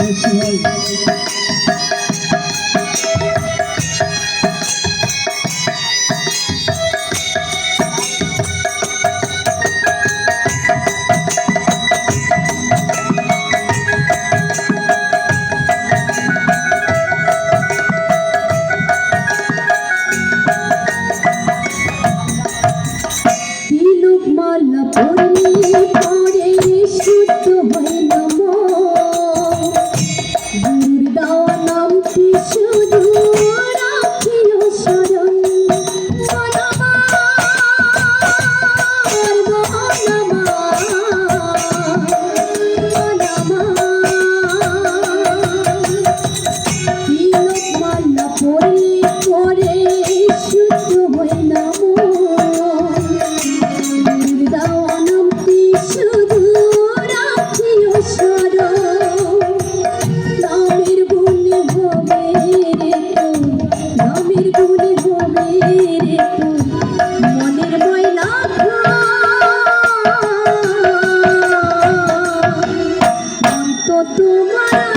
অবশ্যই তিলক তো তোমার